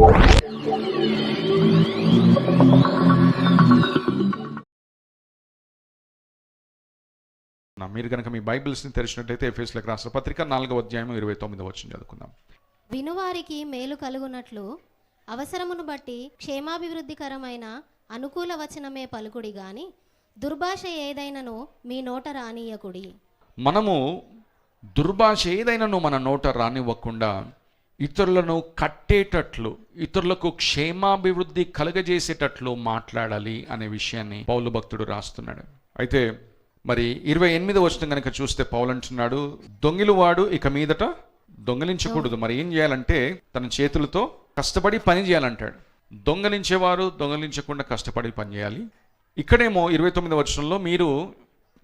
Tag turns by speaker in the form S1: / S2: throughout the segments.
S1: మీరు కనుక మీ బైబిల్స్ని తెరిచినట్లయితే ఎఫ్ఎస్లకు రాష్ట్ర పత్రిక నాలుగవ అధ్యాయం ఇరవై తొమ్మిది వచ్చిన చదువుకుందాం.
S2: వినువారికి మేలు కలుగునట్లు అవసరమును బట్టి క్షేమాభివృద్ధికరమైన అనుకూల వచనమే పలుకుడి గాని దుర్భాష ఏదైనను మీ నోట రానియకుడి.
S1: మనము దుర్భాష ఏదైనాను మన నోట రానివ్వకుండా ఇతరులను కట్టేటట్లు ఇతరులకు క్షేమాభివృద్ధి కలగజేసేటట్లు మాట్లాడాలి అనే విషయాన్ని పౌలు భక్తుడు రాస్తున్నాడు. అయితే మరి ఇరవై ఎనిమిది వచ్చిన కనుక చూస్తే పౌలు అంటున్నాడు దొంగిలువాడు ఇక మీదట దొంగలించకూడదు. మరి ఏం చేయాలంటే తన చేతులతో కష్టపడి పని చేయాలంటాడు. దొంగలించేవారు దొంగలించకుండా కష్టపడి పని చేయాలి. ఇక్కడేమో ఇరవై తొమ్మిది వర్షంలో మీరు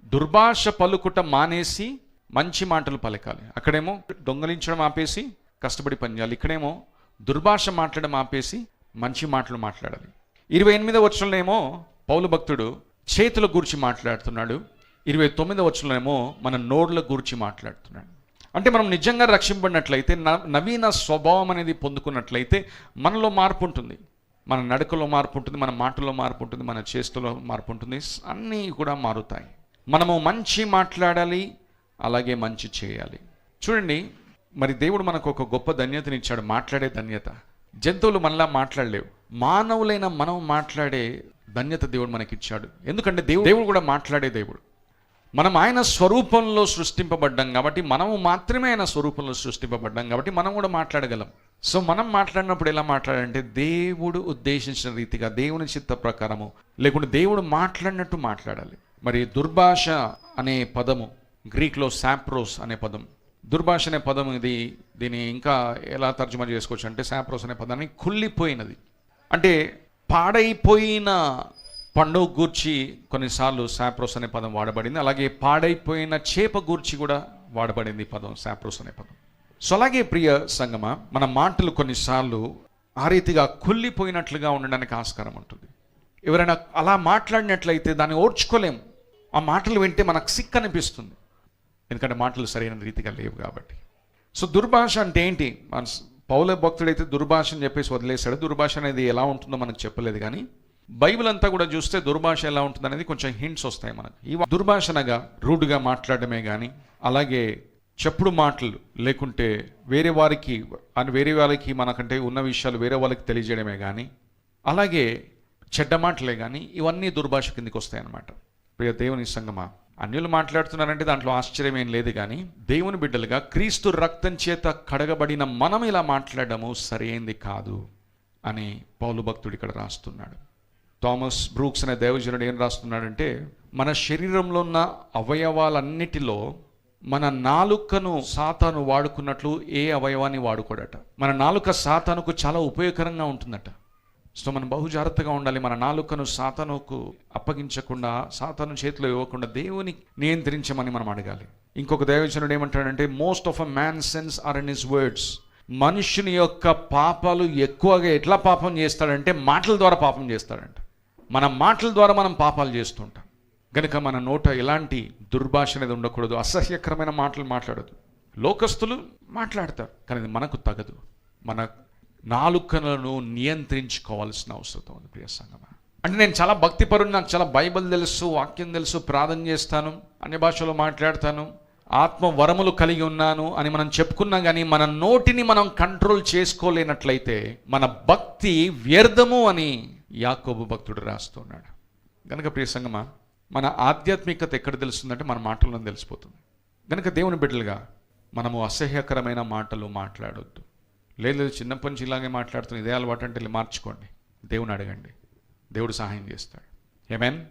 S1: దుర్భాష పలుకుట మానేసి మంచి మాటలు పలకాలి. అక్కడేమో దొంగలించడం ఆపేసి కష్టపడి పని చేయాలి. ఇక్కడేమో దుర్భాష మాట్లాడడం ఆపేసి మంచి మాటలు మాట్లాడాలి. ఇరవై ఎనిమిదవ వచనంలో ఏమో పౌలు భక్తుడు చేతుల గురించి మాట్లాడుతున్నాడు. ఇరవై తొమ్మిదవ వచనంలో ఏమో మన నోడ్ల గురించి మాట్లాడుతున్నాడు. అంటే మనం నిజంగా రక్షింపడినట్లయితే నవీన స్వభావం అనేది పొందుకున్నట్లయితే మనలో మార్పు ఉంటుంది. మన నడకలో మార్పు ఉంటుంది మన మాటలో మార్పు ఉంటుంది మన చేష్టలో మార్పు ఉంటుంది. అన్నీ కూడా మారుతాయి. మనము మంచి మాట్లాడాలి అలాగే మంచి చేయాలి. చూడండి మరి దేవుడు మనకు ఒక గొప్ప ధన్యతని ఇచ్చాడు మాట్లాడే ధన్యత. జంతువులు మనలా మాట్లాడలేవు. మానవులైన మనం మాట్లాడే ధన్యత దేవుడు మనకిచ్చాడు. ఎందుకంటే దేవుడు దేవుడు కూడా మాట్లాడే దేవుడు. మనం ఆయన స్వరూపంలో సృష్టింపబడ్డాం కాబట్టి మనము మాత్రమే ఆయన స్వరూపంలో సృష్టింపబడ్డాం కాబట్టి మనం కూడా మాట్లాడగలం. సో మనం మాట్లాడినప్పుడు ఎలా మాట్లాడాలంటే దేవుడు ఉద్దేశించిన రీతిగా దేవుని చిత్త ప్రకారము. లేకుంటే దేవుడు మాట్లాడినట్టు మాట్లాడాలి. మరి దుర్భాష అనే పదము గ్రీక్లో సాప్రోస్ అనే పదం. దుర్భాష అనే పదం ఇది. దీన్ని ఇంకా ఎలా తర్జుమా చేసుకోవచ్చు అంటే శాప్రోస్ అనే పదాన్ని కుళ్ళిపోయినది. అంటే పాడైపోయిన పండుగ గూర్చి కొన్నిసార్లు శాప్రోస్ అనే పదం వాడబడింది. అలాగే పాడైపోయిన చేప గూర్చి కూడా వాడబడింది పదం శాప్రోస్ అనే పదం. సో అలాగే ప్రియ సంగమ మన మాటలు కొన్నిసార్లు ఆ రీతిగా కుళ్ళిపోయినట్లుగా ఉండడానికి ఆస్కారం ఉంటుంది. ఎవరైనా అలా మాట్లాడినట్లయితే దాన్ని ఓర్చుకోలేము ఆ మాటలు వింటే మనకు సిక్ అనిపిస్తుంది ఎందుకంటే మాటలు సరైన రీతిగా లేవు కాబట్టి. సో దుర్భాష అంటే ఏంటి? మన పౌల భక్తుడైతే దుర్భాష అని చెప్పేసి వదిలేశాడు. దుర్భాష అనేది ఎలా ఉంటుందో మనకు చెప్పలేదు కానీ బైబిల్ అంతా కూడా చూస్తే దుర్భాష ఎలా ఉంటుంది అనేది కొంచెం హింట్స్ వస్తాయి మనకు. ఈ దుర్భాష అనగా రూడ్గా మాట్లాడడమే కానీ అలాగే చెప్పుడు మాటలు లేకుంటే వేరే వారికి అని వేరే వాళ్ళకి మనకంటే ఉన్న విషయాలు వేరే వాళ్ళకి తెలియజేయడమే కానీ అలాగే చెడ్డ మాటలే కానీ ఇవన్నీ దుర్భాష కిందికి వస్తాయన్నమాట. ప్రియ దేవుని సంగమా అన్యులు మాట్లాడుతున్నారంటే దాంట్లో ఆశ్చర్యం ఏం లేదు కానీ దేవుని బిడ్డలుగా క్రీస్తు రక్తం చేత కడగబడిన మనం ఇలా మాట్లాడడము సరైంది కాదు అని పౌలు భక్తుడు ఇక్కడ రాస్తున్నాడు. థామస్ బ్రూక్స్ అనే దేవజనుడు ఏం రాస్తున్నాడంటే మన శరీరంలో ఉన్న అవయవాలన్నిటిలో మన నాలుకను సాతాను వాడుకున్నట్లు ఏ అవయవాన్ని వాడుకోడట? మన నాలుక సాతానుకు చాలా ఉపయోగకరంగా ఉంటుందట. సో మనం బహు జాగ్రత్తగా ఉండాలి. మన నాలుకను సాతనుకు అప్పగించకుండా సాతను చేతిలో ఇవ్వకుండా దేవుని నియంత్రించమని మనం అడగాలి. ఇంకొక దైవజనుడు ఏమంటాడంటే most of a man sins are in his words మనుషుని యొక్క పాపాలు ఎక్కువగా ఎట్లా పాపం చేస్తాడంటే మాటల ద్వారా పాపం చేస్తాడంట. మన మాటల ద్వారా మనం పాపాలు చేస్తుంటాం. కనుక మన నోట ఎలాంటి దుర్భాష అనేది ఉండకూడదు. అసహ్యకరమైన మాటలు మాట్లాడదు లోకస్తులు మాట్లాడతారు కానీ మనకు తగదు. మన నాలుకలను నియంత్రించుకోవాల్సిన అవసరం ఉంది ప్రియ సంగమ. అంటే నేను చాలా భక్తిపరుని నాకు చాలా బైబిల్ తెలుసు వాక్యం తెలుసు ప్రార్థన చేస్తాను అన్ని భాషలో మాట్లాడతాను ఆత్మ వరములు కలిగి ఉన్నాను అని మనం చెప్పుకున్నా కానీ మన నోటిని మనం కంట్రోల్ చేసుకోలేనట్లయితే మన భక్తి వ్యర్థము అని యాకోబు భక్తుడు రాస్తున్నాడు. కనుక ప్రసంగమా మన ఆధ్యాత్మికత ఎక్కడ తెలుస్తుందంటే మన మాటల్లో తెలిసిపోతుంది. గనుక దేవుని బిడ్డలుగా మనము అసహ్యకరమైన మాటలు మాట్లాడొద్దు. లేదు లేదు చిన్నప్పటి నుంచి ఇలాగే మాట్లాడుతున్న ఇదే అలవాటు అంటే మార్చుకోండి. దేవుని అడగండి. దేవుడు సహాయం చేస్తాడు. ఏమేన్